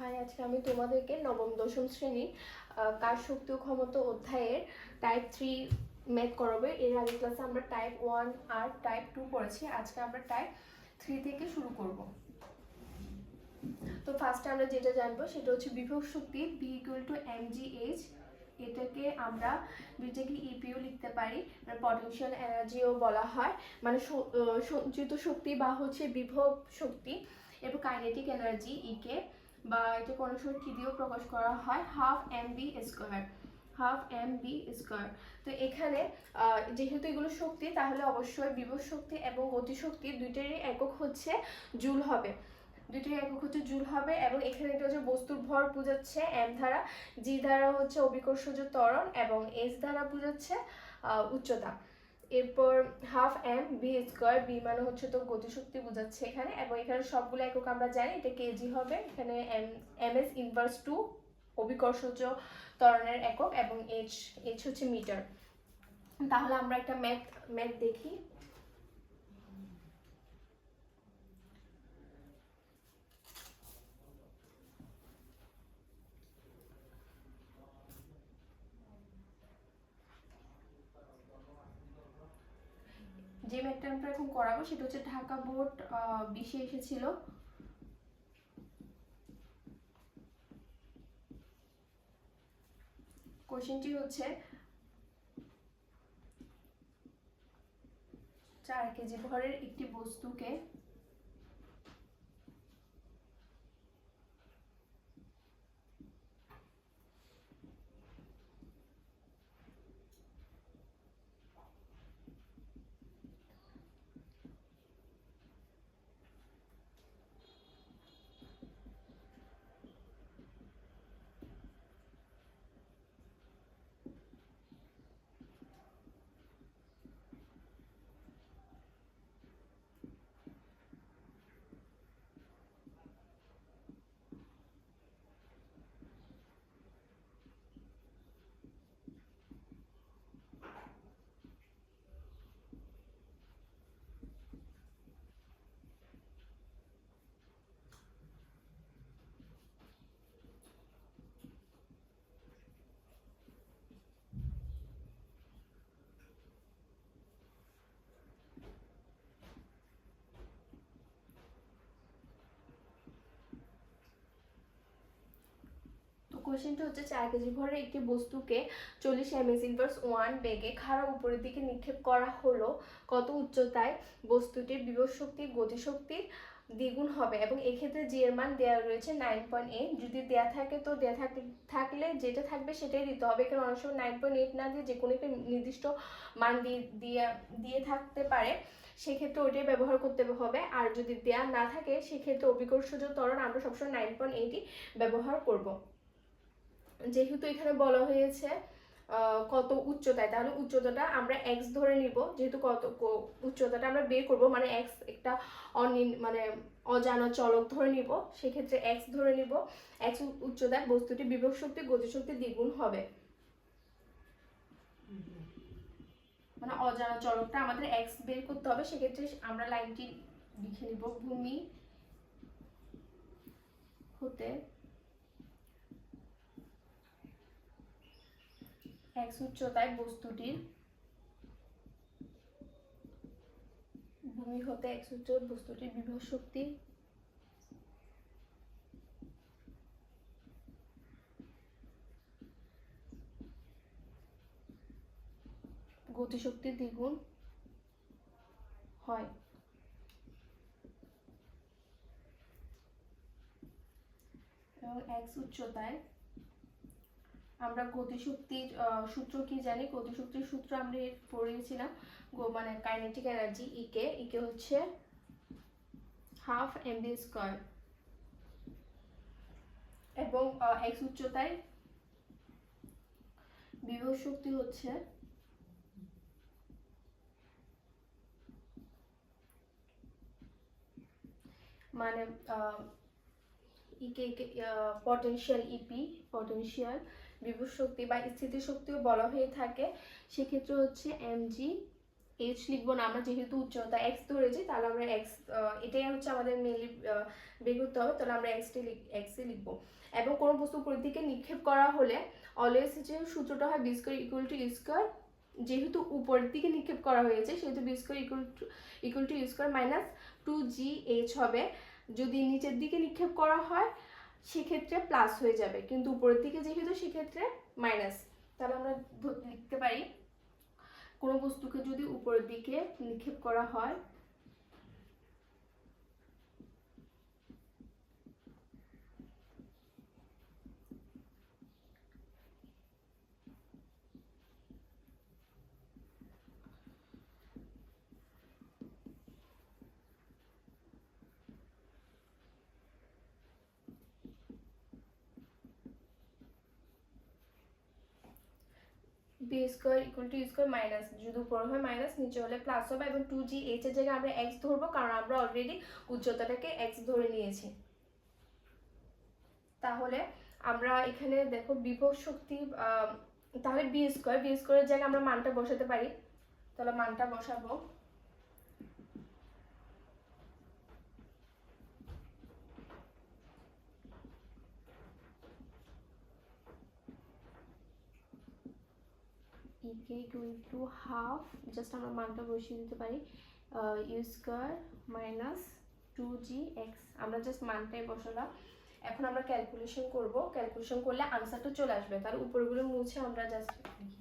High আজকে আমি তোমাদেরকে নবম, দশম শ্রেণির কার শক্তি ক্ষমতা অধ্যায়ের টাইপ থ্রি ম্যাথ করাবো। এর আগে ক্লাসে আমরা টাইপ ওয়ান আর টাইপ টু পড়েছি। আজকে আমরা টাইপ থ্রি থেকে শুরু করব। তো ফার্স্টে আমরা যেটা জানব, সেটা হচ্ছে বিভব শক্তি V equal to M G H এটাকে আমরা দুইটাকে ইপিও লিখতে পারি পটেনশিয়াল এনার্জিও বলা হয়। মানে সঞ্চিত শক্তি বা হচ্ছে বিভব শক্তি, এবং কাইনেটিক এনার্জি ইকে বা এটাকে অনেক সময় দিয়েও প্রকাশ করা হয়? Half M V square half M V square তো এখানে যেহেতু এগুলো শক্তি, তাহলে অবশ্যই বিভব শক্তি এবং গতিশক্তি দুইটারই একক হচ্ছে জুল হবে। দুইটারই একক হচ্ছে জুল হবে এবং এখানে এটা হচ্ছে বস্তুর ভর বোঝাচ্ছে এম ধারা জি দ্বারা হচ্ছে অভিকর্ষজ ত্বরণ এবং এস ধারা বোঝাচ্ছে উচ্চতা। এরপর half M V square V মানে হচ্ছে তো গতিশক্তি বোঝাচ্ছে এখানে, এবং এখানে সবগুলো একক আমরা জানি, এটা কেজি হবে। এখানে M M S inverse two অভিকর্ষজ ত্বরণের একক এবং এইচ এইচ হচ্ছে মিটার তাহলে আমরা একটা ম্যাথ ম্যাথ দেখি। ম্যাথটা এখন করাবো, সেটা হচ্ছে ঢাকা বোর্ড বিশে এসেছিল। কোশ্চেনটি হচ্ছে, চার কেজি ভরের একটি বস্তুকে তো কোশ্চেনটা হচ্ছে চার কেজি ভরের একটি বস্তুকে চল্লিশ এম এস ইনভার্স ওয়ান বেগে খাড়া উপরের দিকে নিক্ষেপ করা হলো কত উচ্চতায়? বস্তুটির বিভব শক্তি গতিশক্তির দ্বিগুণ হবে এবং এক্ষেত্রে জি এর মান দেওয়া রয়েছে নাইন পয়েন্ট এইট যদি দেওয়া থাকে তো দেওয়া থাকলে যেটা থাকবে সেটাই দিতে হবে। এখানে অনেক সময় নাইন পয়েন্ট এইট না দিয়ে যে কোনো একটা নির্দিষ্ট মান দিয়ে দিয়ে থাকতে পারে, সেক্ষেত্রে ওইটাই ব্যবহার করতে হবে। আর যদি দেয়া না থাকে, সেক্ষেত্রে অভিকর্ষজ ত্বরণ আমরা সবসময় নাইন পয়েন্ট এইটই ব্যবহার করব। যেহেতু এখানে বলা হয়েছে কত উচ্চতায়, তাহলে উচ্চতাটা আমরা এক্স ধরে নিব। যেহেতু কত উচ্চতাটা আমরা বের করব মানে এক্স একটা অনিন মানে অজানা চলক ধরে নিব। সেক্ষেত্রে এক্স ধরে নিব। এক্স উচ্চতায় বস্তুটি বিভব শক্তি গতিশক্তি দ্বিগুণ হবে। মানে অজানা চলকটা আমাদের এক্স বের করতে হবে। সেক্ষেত্রে আমরা লাইনটি লিখে নিব, ভূমি হতে এক্স উচ্চতায় বস্তুটির ভূমি হতে এক্স উচ্চতায় বস্তুটির বিভব শক্তি। গতিশক্তি দ্বিগুণ হয়। এবং এক্স উচ্চতায় আমরা গতিশক্তির সূত্র কি জানি? গতিশক্তির সূত্র আমরা পড়িয়েছিলাম। মানে kinetic energy E K E K হচ্ছে হাফ এম বি স্কোয়ার এবং এক্স উচ্চতায় বিভব শক্তি হচ্ছে মানে ইকে পটেনশিয়াল ইপি পটেনশিয়াল বিভব শক্তি বা স্থিতি শক্তিও বলা হয়ে থাকে। সেক্ষেত্রে হচ্ছে এমজি এইচ লিখব না, আমরা যেহেতু উচ্চতা এক্স ধরেছি, তাহলে আমরা এক্স এটাই হচ্ছে আমাদের মেনলি বের করতে হবে, তাহলে আমরা এক্সটি এক্সই লিখব। এবং কোনো বস্তু উপরের দিকে নিক্ষেপ করা হলে অলওয়েজ যে সূত্রটা হয় V square equal to square যেহেতু উপরের দিকে নিক্ষেপ করা হয়েছে, সেহেতু V square equal to equal to square minus two G H হবে। যদি নিচের দিকে নিক্ষেপ করা হয় সেক্ষেত্রে প্লাস হয়ে যাবে। কিন্তু উপরের দিকে যেহেতু সেক্ষেত্রে মাইনাস তাহলে আমরা লিখতে পারি, কোনো বস্তুকে যদি উপরের দিকে নিক্ষেপ করা হয় b square equal to square minus যদি উপর হয় মাইনাস নিচে হলে প্লাস হবে এবং টু জি এইচ এর জায়গায় আমরা এক্স ধরবো কারণ আমরা অলরেডি উচ্চতাটাকে এক্স ধরে নিয়েছি। তাহলে আমরা এখানে দেখো বিভব শক্তি তাহলে বি স্কোয়ার বি স্কোয়ারের জায়গায় আমরা মানটা বসাতে পারি। তাহলে মানটা বসাবো। ইকে ইকুয়াল হাফ জাস্ট আমরা মানটা বসিয়ে দিতে পারি u square minus two g x আমরা জাস্ট মানটাই বসালাম। এখন আমরা ক্যালকুলেশন করব। ক্যালকুলেশন করলে আনসারটা চলে আসবে। তার উপরগুলো মুছে আমরা জাস্ট লিখি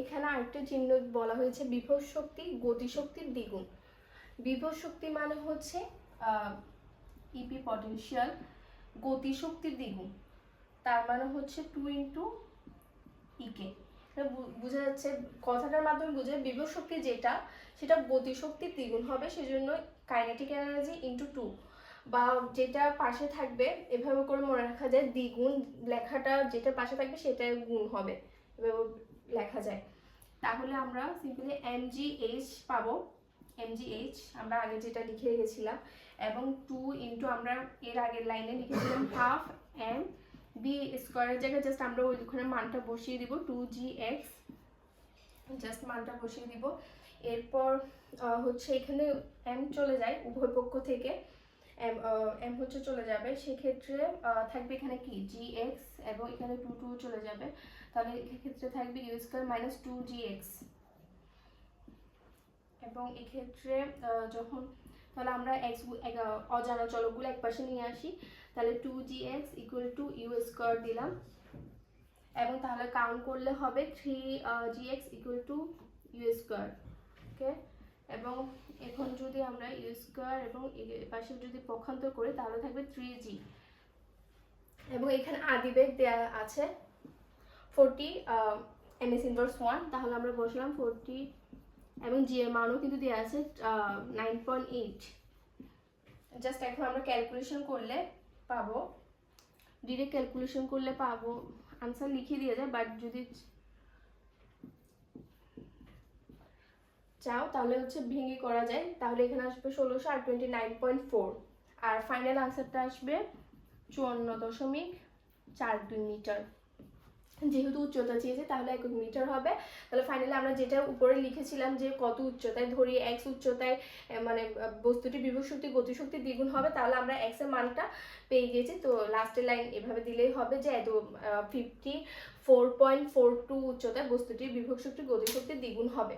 এখানে আরেকটা চিহ্ন বলা হয়েছে বিভব শক্তি গতিশক্তির দ্বিগুণ। বিভব শক্তি মানে হচ্ছে ইপি পটেনশিয়াল গতিশক্তির দ্বিগুণ। তার মানে হচ্ছে টু ইন্টু ইকে বোঝা যাচ্ছে, কথাটার মাধ্যমে বোঝা বিভব শক্তি যেটা, সেটা গতিশক্তির দ্বিগুণ হবে, সেজন্য কাইনেটিক এনার্জি ইন্টু টু বা যেটা পাশে থাকবে, এভাবে করে মনে রাখা যায়, দ্বিগুণ লেখাটা যেটা পাশে থাকবে, সেটার গুণ হবে। এভাবে লেখা যায়। তাহলে আমরা সিম্পলি এম জি এইচ পাবো। এম জি এইচ আমরা আগে যেটা লিখে রেখেছিলাম এবং টু ইন্টু আমরা এর আগের লাইনে লিখেছিলাম হাফ এম বি স্কোয়ারের জায়গায় জাস্ট আমরা ওইখানে মানটা বসিয়ে দিব টু জি এক্স জাস্ট মানটা বসিয়ে দিব। এরপর হচ্ছে এখানে এম চলে যায় উভয় পক্ষ থেকে। এম এম হচ্ছে চলে যাবে, সেক্ষেত্রে থাকবে এখানে কি? জি এক্স এবং এখানে টু টু চলে যাবে। তাহলে এক্ষেত্রে থাকবে u square minus two g x এবং এক্ষেত্রে যখন, তাহলে আমরা এক্স অজানা চলকগুলো এক পাশে নিয়ে আসি। তাহলে two g x equal to u square দিলাম। এবং তাহলে কাউন্ট করলে হবে three g x equal to u square okay এবং এখন যদি আমরা ইউ স্কোয়ার এবং পাশে যদি পক্ষান্তর করি, তাহলে থাকবে থ্রি জি এবং এখানে আদিবেগ দেওয়া আছে forty m s inverse one তাহলে আমরা বসলাম ফোরটি এবং জি এর মানও কিন্তু দেওয়া আছে নাইন পয়েন্ট এইট জাস্ট এখন আমরা ক্যালকুলেশন করলে পাবো। ডিরেক্ট ক্যালকুলেশন করলে পাবো। আনসার লিখে দিয়ে যায় বাট যদি চাও, তাহলে হচ্ছে ভেঙে করা যায়। তাহলে এখানে আসবে ষোলোশো আর টোয়েন্টি নাইন পয়েন্ট ফোর আর ফাইনাল আনসারটা আসবে চুয়ান্ন দশমিক চার দুই মিটার। যেহেতু উচ্চতা চেয়েছে, তাহলে এক মিটার হবে। তাহলে ফাইনালি আমরা যেটা উপরে লিখেছিলাম যে কত উচ্চতায়, ধরি এক্স উচ্চতায় মানে বস্তুটি বিভব শক্তি গতিশক্তি দ্বিগুণ হবে, তাহলে আমরা এক্সের মানটা পেয়ে গিয়েছি। তো লাস্টের লাইন এভাবে দিলেই হবে যে, এত fifty four point four two উচ্চতায় বস্তুটির বিভব শক্তি গতিশক্তি দ্বিগুণ হবে।